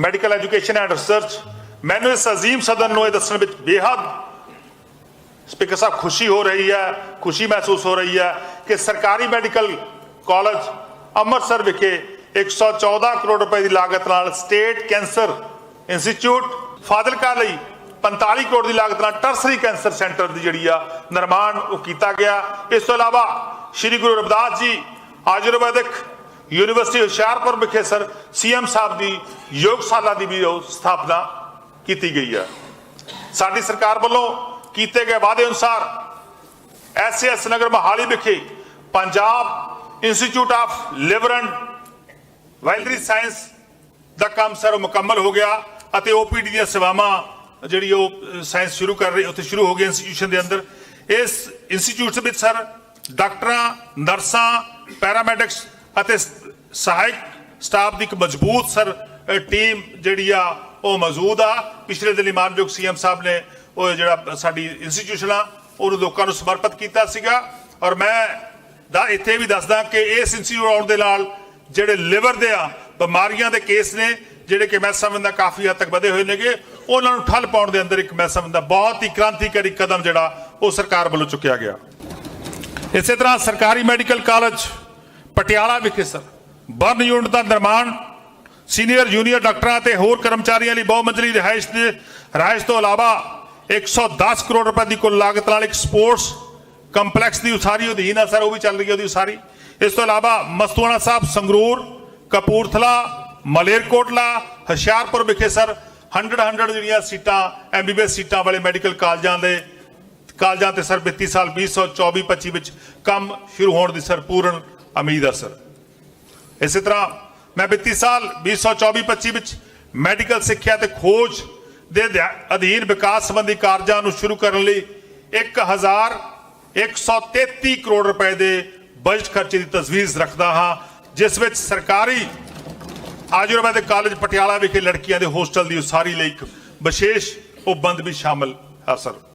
Medical education and research. ਮੈਨੂੰ ਇਸ ਅਜ਼ੀਮ ਸਦਨ ਨੂੰ ਇਹ ਦੱਸਣ ਵਿੱਚ ਬੇਹੱਦ ਸਪੀਕਰ ਸਾਹਿਬ ਖੁਸ਼ੀ ਹੋ ਰਹੀ ਹੈ, ਖੁਸ਼ੀ ਮਹਿਸੂਸ ਹੋ ਰਹੀ ਹੈ ਕਿ ਸਰਕਾਰੀ ਮੈਡੀਕਲ ਕਾਲਜ ਅੰਮ੍ਰਿਤਸਰ ਵਿਖੇ 114 ਕਰੋੜ ਰੁਪਏ ਦੀ ਲਾਗਤ ਨਾਲ ਸਟੇਟ ਕੈਂਸਰ ਇੰਸਟੀਚਿਊਟ ਫਾਜ਼ਿਲਕਾ ਲਈ 45 ਕਰੋੜ ਦੀ ਲਾਗਤ ਨਾਲ ਟਰਸਰੀ ਕੈਂਸਰ ਸੈਂਟਰ ਦੀ ਜਿਹੜੀ ਆ ਨਿਰਮਾਣ ਉਹ ਕੀਤਾ ਗਿਆ। ਇਸ ਤੋਂ ਇਲਾਵਾ ਸ੍ਰੀ ਗੁਰੂ ਰਵਿਦਾਸ ਜੀ ਆਯੁਰਵੈਦਿਕ ਯੂਨੀਵਰਸਿਟੀ ਹੁਸ਼ਿਆਰਪੁਰ ਵਿਖੇ ਸਰ, ਸੀਐਮ ਸਾਹਿਬ ਦੀ ਯੋਗਸ਼ਾਲਾ ਦੀ ਵੀ ਉਹ ਸਥਾਪਨਾ ਕੀਤੀ ਗਈ ਹੈ। ਸਾਡੀ ਸਰਕਾਰ ਵੱਲੋਂ ਕੀਤੇ ਗਏ ਵਾਅਦੇ ਅਨੁਸਾਰ ਐਸਐਸ ਨਗਰ ਮਹਾਲੀ ਵਿਖੇ Punjab Institute of Liver and Biliary Science ਦਾ ਕੰਮ ਸਰ ਮੁਕੰਮਲ ਹੋ ਗਿਆ ਅਤੇ ਓਪੀਡੀ ਦੀਆਂ ਸੇਵਾਵਾਂ ਜਿਹੜੀ ਉਹ ਸਾਇੰਸ ਸ਼ੁਰੂ ਕਰ ਰਹੀ, ਉੱਥੇ ਸ਼ੁਰੂ ਹੋ ਗਈ ਇੰਸਟੀਟਿਊਸ਼ਨ ਦੇ ਅੰਦਰ। ਇਸ ਇੰਸਟੀਚਿਊਟ ਵਿੱਚ ਸਰ ਡਾਕਟਰਾਂ, ਨਰਸਾਂ, ਪੈਰਾਮੈਡਿਕਸ ਅਤੇ ਸਹਾਇਕ ਸਟਾਫ ਦੀ ਇੱਕ ਮਜ਼ਬੂਤ ਸਰ ਟੀਮ ਜਿਹੜੀ ਆ, ਉਹ ਮੌਜੂਦ ਆ। ਪਿਛਲੇ ਦਿਨੀ ਮਾਨਯੋਗ ਸੀਐਮ ਸਾਹਿਬ ਨੇ ਉਹ ਜਿਹੜਾ ਸਾਡੀ ਇੰਸਟੀਟਿਊਸ਼ਨ ਆ, ਉਹਨੂੰ ਲੋਕਾਂ ਨੂੰ ਸਮਰਪਿਤ ਕੀਤਾ ਸੀਗਾ। ਔਰ ਮੈਂ ਦਾ ਇੱਥੇ ਵੀ ਦੱਸਦਾ ਕਿ ਇਸ ਇੰਸਟੀਟਿਊਟ ਆਉਣ ਦੇ ਨਾਲ ਜਿਹੜੇ ਲਿਵਰ ਦੇ ਆ, ਬਿਮਾਰੀਆਂ ਦੇ ਕੇਸ ਨੇ, ਜਿਹੜੇ ਕਿ ਮੈਂ ਸਮਝਦਾ ਕਾਫੀ ਹੱਦ ਤੱਕ ਵਧੇ ਹੋਏ ਨੇਗੇ, ਉਹਨਾਂ ਨੂੰ ਠੱਲ ਪਾਉਣ ਦੇ ਅੰਦਰ ਇੱਕ ਮੈਂ ਸਮਝਦਾ ਬਹੁਤ ਹੀ ਕ੍ਰਾਂਤੀਕਾਰੀ ਕਦਮ ਜਿਹੜਾ, ਉਹ ਸਰਕਾਰ ਵੱਲੋਂ ਚੁੱਕਿਆ ਗਿਆ। ਇਸੇ ਤਰ੍ਹਾਂ ਸਰਕਾਰੀ ਮੈਡੀਕਲ ਕਾਲਜ, ਪਟਿਆਲਾ ਵਿਖੇ ਸਰ ਬਰਨ ਯੂਨਿਟ ਦਾ ਨਿਰਮਾਣ, ਸੀਨੀਅਰ ਜੂਨੀਅਰ ਡਾਕਟਰਾਂ ਤੇ ਹੋਰ ਕਰਮਚਾਰੀਆਂ ਲਈ ਬਹੁਮੰਜ਼ਲੀ ਰਿਹਾਇਸ਼ ਦੇ ਰਿਹਾਇਸ਼ ਤੋਂ ਇਲਾਵਾ 110 ਕਰੋੜ ਰੁਪਏ ਦੀ ਕੁੱਲ ਲਾਗਤ ਨਾਲ ਇੱਕ ਸਪੋਰਟਸ ਕੰਪਲੈਕਸ ਦੀ ਉਸਾਰੀ, ਅਧੀਨ ਆ ਸਰ, ਉਹ ਵੀ ਚੱਲ ਰਹੀ ਹੈ ਉਹਦੀ ਉਸਾਰੀ। ਇਸ ਤੋਂ ਇਲਾਵਾ ਮਸਤੂਆਣਾ ਸਾਹਿਬ, ਸੰਗਰੂਰ, ਕਪੂਰਥਲਾ, ਮਲੇਰਕੋਟਲਾ, ਹੁਸ਼ਿਆਰਪੁਰ ਵਿਖੇ ਸਰ 100 100 ਜਿਹੜੀਆਂ ਸੀਟਾਂ ਐਮਬੀਬੀਐਸ ਸੀਟਾਂ ਵਾਲੇ ਮੈਡੀਕਲ ਕਾਲਜਾਂ ਦੇ, ਕਾਲਜਾਂ ਤੇ ਸਰ ਵਿੱਤੀ ਸਾਲ 2024 25 ਵਿੱਚ ਕੰਮ ਸ਼ੁਰੂ ਹੋਣ ਦੀ ਸਰ, ਪੂਰਨ ਉਮੀਦ ਹੈ ਸਰ। ਇਸੇ ਤਰ੍ਹਾਂ ਮੈਂ ਵਿੱਤੀ ਸਾਲ 2024 25 ਵਿੱਚ ਮੈਡੀਕਲ ਸਿੱਖਿਆ ਤੇ ਖੋਜ ਦੇ ਅਧਿਆ- ਅਧੀਨ ਵਿਕਾਸ ਸੰਬੰਧੀ ਕਾਰਜਾਂ ਨੂੰ ਸ਼ੁਰੂ ਕਰਨ ਲਈ 1133 ਕਰੋੜ ਰੁਪਏ ਦੇ ਬਜਟ ਖਰਚੇ ਦੀ ਤਜਵੀਜ਼ ਰੱਖਦਾ ਹਾਂ, ਜਿਸ ਵਿੱਚ ਸਰਕਾਰੀ ਆਯੁਰਵੈਦਿਕ ਕਾਲਜ ਪਟਿਆਲਾ ਵਿਖੇ ਲੜਕੀਆਂ ਦੇ ਹੋਸਟਲ ਦੀ ਉਸਾਰੀ ਲਈ ਇੱਕ ਵਿਸ਼ੇਸ਼ ਉਪਬੰਧ ਵੀ ਸ਼ਾਮਲ ਹੈ, ਸਰ।